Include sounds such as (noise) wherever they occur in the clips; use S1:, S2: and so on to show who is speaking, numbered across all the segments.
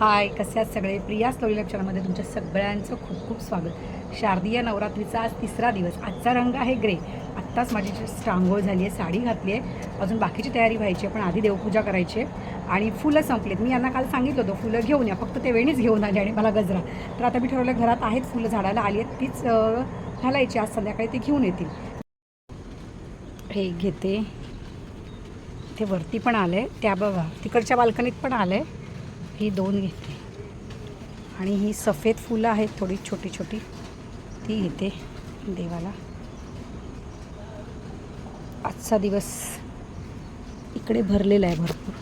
S1: हाय कसे आहात सगळे? प्रिया स्टोरी लक्षणामध्ये तुमच्या सगळ्यांचं खूप खूप स्वागत. शारदीय नवरात्रीचा आज तिसरा दिवस. आजचा रंग आहे ग्रे. आत्ताच माझी just झाली आहे साडी घातली आहे. अजून बाकीची तयारी व्हायची आहे पण आधी देवपूजा करायची आहे. आणि फुलं संपलीत. मी यांना काल सांगितलं होतं फुलं घेऊन या. फक्त ते वेणीच घेऊन आले आणि मला गजरा. तर आता मी ठरवलं घरात आहेत फुलं झाडाला आली आहेत. तीच घालायची आज संध्याकाळी ते घेऊन येतील. हे घेते. ते वरती पण आले त्या बघा. तिकडच्या बाल्कनीत पण आलं आहे ही दोन घेते. आणि ही सफेद फुलं आहेत थोडी छोटी छोटी. ती घेते देवाला. आजचा दिवस इकडे भरलेला आहे भरपूर.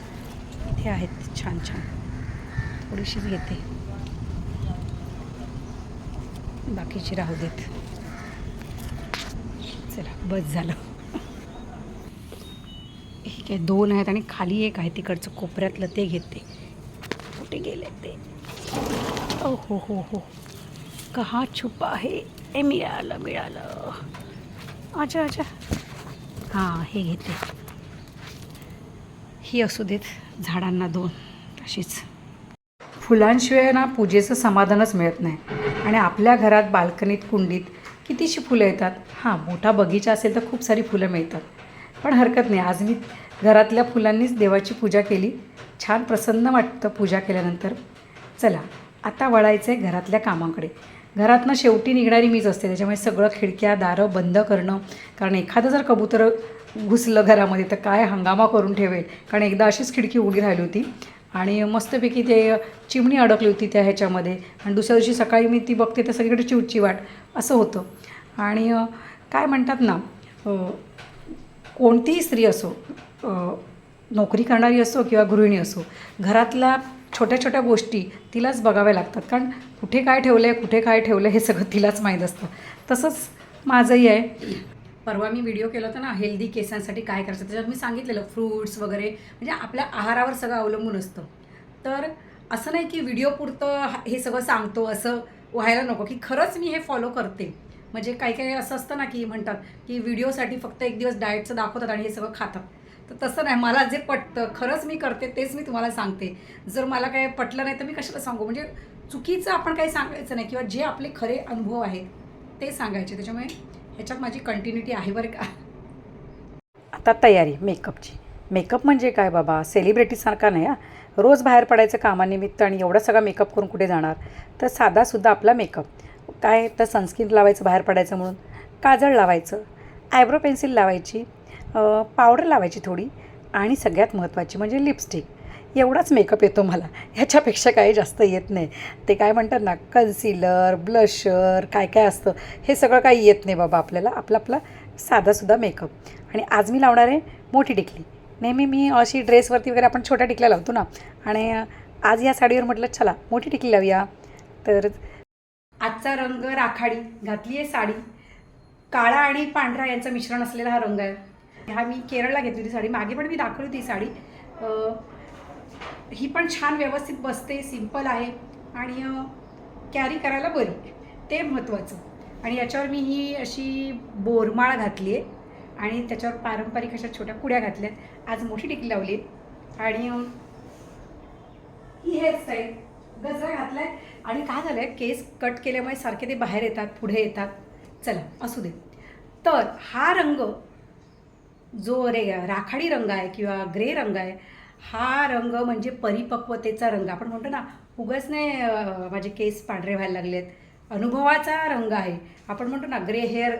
S1: इथे आहेत छान छान. थोडीशीच घेते. बाकीची राहू देत. चला बस झालं. ठीक आहे दोन आहेत आणि खाली एक आहे तिकडचं कोपऱ्यातलं ते घेते. कुठे गेले ते. ओ हो हो हो. कहा छुपा आहे ए मिळालं मिळालं. अच्छा अच्छा हां हे घेते. ही असू देत झाडांना दोन तशीच. फुलांशिवाय ना पूजेचं समाधानच मिळत नाही. आणि आपल्या घरात बाल्कनीत कुंडीत कितीशी फुलं येतात? हां मोठा बगीचा असेल तर खूप सारी फुलं मिळतात. पण हरकत नाही आज मी घरातल्या फुलांनीच देवाची पूजा केली. छान प्रसन्न वाटतं पूजा केल्यानंतर. चला आता वळायचं आहे घरातल्या कामाकडे. घरातनं शेवटी निघणारी मीच असते. त्याच्यामुळे सगळं खिडक्या दारं बंद करणं. कारण एखादं जर कबूतर घुसलं घरामध्ये तर काय हंगामा करून ठेवेल? कारण एकदा अशीच खिडकी उघडी राहिली होती. आणि मस्तपैकी ते चिमणी अडकली होती त्या ह्याच्यामध्ये. आणि दुसऱ्या दिवशी सकाळी मी ती बघते तर सगळीकडे चिवचिवाट. असं होतं. आणि काय म्हणतात ना कोणतीही स्त्री असो नोकरी करणारी असो किंवा गृहिणी असो घरातल्या छोट्या छोट्या गोष्टी तिलाच बघाव्या लागतात. कारण कुठे काय ठेवलं आहे कुठे काय ठेवलं हे सगळं तिलाच माहीत असतं. तसंच माझंही आहे. परवा मी व्हिडिओ केला होता ना हेल्दी केसांसाठी काय करायचं त्याच्यात मी सांगितलेलं फ्रूट्स वगैरे म्हणजे आपल्या आहारावर सगळं अवलंबून असतं. तर असं नाही की व्हिडिओ पुरतं हा- हे सगळं सांगतो असं व्हायला नको की खरंच मी हे फॉलो करते. म्हणजे काही काही असं असतं ना की म्हणतात की व्हिडिओसाठी फक्त एक दिवस डाएटचं दाखवतात आणि हे सगळं खातात. तर तसं नाही मला जे पटतं खरंच मी करते तेच मी तुम्हाला सांगते. जर मला काय पटलं नाही तर मी कशाला सांगू? म्हणजे चुकीचं आपण काही सांगायचं नाही किंवा जे आपले खरे अनुभव आहेत ते सांगायचे. त्याच्यामुळे ह्याच्यात माझी कंटिन्युटी आहे बरं का. आता तयारी मेकअपची मेकअप म्हणजे काय बाबा? सेलिब्रिटीसारखा नाही हा. रोज बाहेर पडायचं कामानिमित्त आणि एवढा सगळा मेकअप करून कुठे जाणार? तर साधासुद्धा आपला मेकअप काय तर सनस्क्रीन लावायचं बाहेर पडायचं म्हणून. काजळ लावायचं आयब्रो पेन्सिल लावायची पावडर लावायची थोडी आणि सगळ्यात महत्त्वाची म्हणजे लिपस्टिक एवढाच मेकअप येतो मला. ह्याच्यापेक्षा काही जास्त येत नाही. ते काय म्हणतात ना कन्सिलर ब्लशर काय काय असतं हे सगळं काही येत नाही बाबा आपल्याला. आपला आपला साधासुद्धा मेकअप आणि आज मी लावणार आहे मोठी टिकली. नेहमी मी अशी ड्रेसवरती वगैरे आपण छोट्या टिकल्या लावतो ना. आणि आज या साडीवर म्हटलं चला मोठी टिकली लावूया. तर आजचा रंग राखाडी. घातली आहे साडी. काळा आणि पांढरा यांचं मिश्रण असलेला हा रंग आहे. हा मी केरळला घेतली होती साडी. मागे पण मी दाखवली होती साडी. ही पण छान व्यवस्थित बसते सिंपल आहे आणि कॅरी करायला बरी. ते महत्त्वाचं आणि याच्यावर मी ही अशी बोरमाळ घातली आहे. आणि त्याच्यावर पारंपरिक अशा छोट्या कुड्या घातल्या आज मोठी टिकली लावली आणि ही हेअरस्टाईल. गजरा घातलाय. आणि काय झालंय? केस कट केल्यामुळे सारखे ते बाहेर येतात पुढे येतात. चला असू दे. तर हा रंग जो रे राखाडी रंग आहे किंवा ग्रे रंग आहे हा रंग म्हणजे परिपक्वतेचा रंग. आपण म्हणतो ना उगाच नाही माझे केस पांढरे व्हायला लागलेत. अनुभवाचा रंग आहे. आपण म्हणतो ना ग्रे हेअर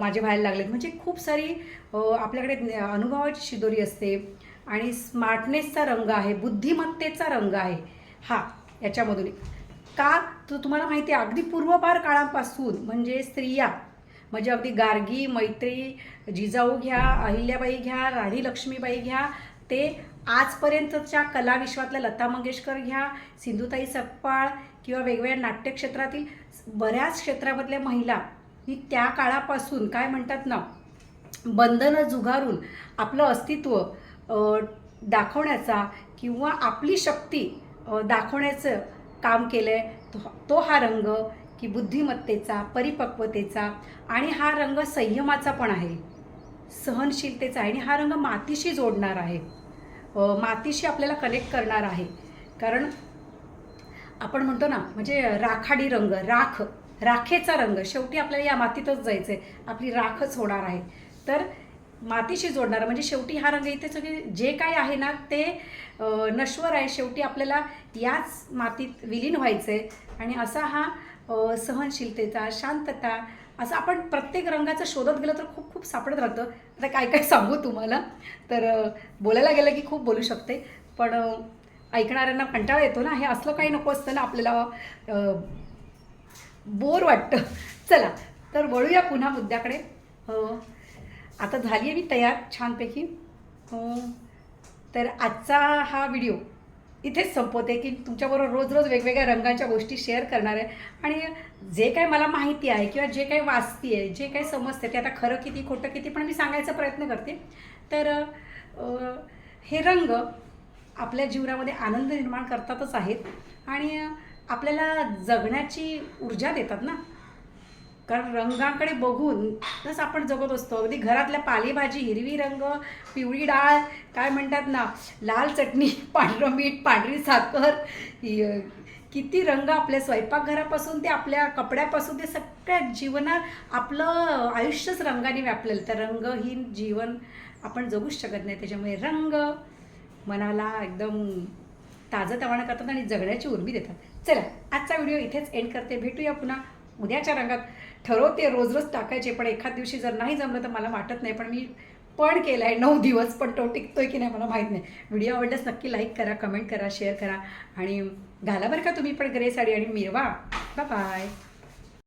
S1: माझे व्हायला लागलेत. म्हणजे खूप सारी आपल्याकडे अनुभवाची शिदोरी असते. आणि स्मार्टनेसचा रंग आहे बुद्धिमत्तेचा रंग आहे. हा याच्यामधून. का? तर तुम्हाला माहिती आहे अगदी पूर्वपार काळापासून म्हणजे स्त्रिया म्हणजे अगदी गार्गी मैत्री जिजाऊ घ्या अहिल्याबाई घ्या राणी लक्ष्मीबाई घ्या ते आजपर्यंतच्या कलाविश्वातल्या लता मंगेशकर घ्या सिंधुताई सकपाळ किंवा वेगवेगळ्या नाट्यक्षेत्रातील बऱ्याच क्षेत्रामधल्या महिला ही त्या काळापासून काय म्हणतात ना बंधनं झुगारून आपलं अस्तित्व दाखवण्याचा किंवा आपली शक्ती दाखवण्याचं काम केलं आहे तो तो हा रंग की बुद्धिमत्तेचा परिपक्वतेचा आणि हा रंग संयमाचा पण आहे. सहनशीलतेचा आहे आणि हा रंग मातीशी जोडणार आहे. मातीशी आपल्याला कनेक्ट करणार आहे. कारण आपण म्हणतो ना म्हणजे राखाडी रंग राख राखेचा रंग शेवटी आपल्याला या मातीतच जायचं आहे आपली राखच होणार आहे. तर मातीशी जोडणारा. म्हणजे शेवटी हा रंग इथे सगळे जे काय आहे ना ते नश्वर आहे. शेवटी आपल्याला याच मातीत विलीन व्हायचं आहे आणि असा हा सहनशीलतेचा शांतता असं आपण प्रत्येक रंगाचं शोधत गेलं तर खूप खूप सापडत राहतं. आता काय काय सांगू तुम्हाला? तर बोलायला गेलं की खूप बोलू शकते. पण ऐकणाऱ्यांना कंटाळा येतो ना. हे असलं काही नको असतं ना आपल्याला. बोर वाटतं. चला तर वळूया पुन्हा मुद्द्याकडे. आता झाली आहे मी तयार छानपैकी. तर आजचा हा व्हिडिओ इथेच संपवते की तुमच्याबरोबर रोज रोज वेगवेगळ्या रंगांच्या गोष्टी शेअर करणार आहे. आणि जे काय मला माहिती आहे किंवा जे काही वाचती आहे जे काही समजते ते आता खरं किती खोटं किती पण मी सांगायचा प्रयत्न करते. तर हे रंग आपल्या जीवनामध्ये आनंद निर्माण करतातच आहेत. आणि आपल्याला जगण्याची ऊर्जा देतात ना. कारण रंगाकडे बघून आपण जगत असतो. अगदी घरातल्या पालेभाजी हिरवी रंग पिवळी डाळ काय म्हणतात ना लाल चटणी (laughs) पांढरं मीठ पांढरी साखर किती रंग आपल्या स्वयंपाकघरापासून ते आपल्या कपड्यापासून ते सगळ्या जीवनात आपलं आयुष्यच रंगाने व्यापलेलं. तर रंगहीन जीवन आपण जगूच शकत नाही. त्याच्यामुळे रंग मनाला एकदम ताजं तवाणं करतात आणि जगण्याची उर्मी देतात. चला आजचा व्हिडिओ इथेच एंड करते. भेटूया पुन्हा. उद्याच्या रंगात ठरवते रोज रोज टाकायचे पण एखाद दिवशी जर नाही जमलं तर मला वाटत नाही पण मी पण केला आहे नऊ दिवस पण तो टिकतोय की नाही मला माहीत नाही. व्हिडिओ आवडल्यास नक्की लाईक करा कमेंट करा शेअर करा आणि घाला बरं का तुम्ही पण ग्रे साडी आणि मिरवा. बाय.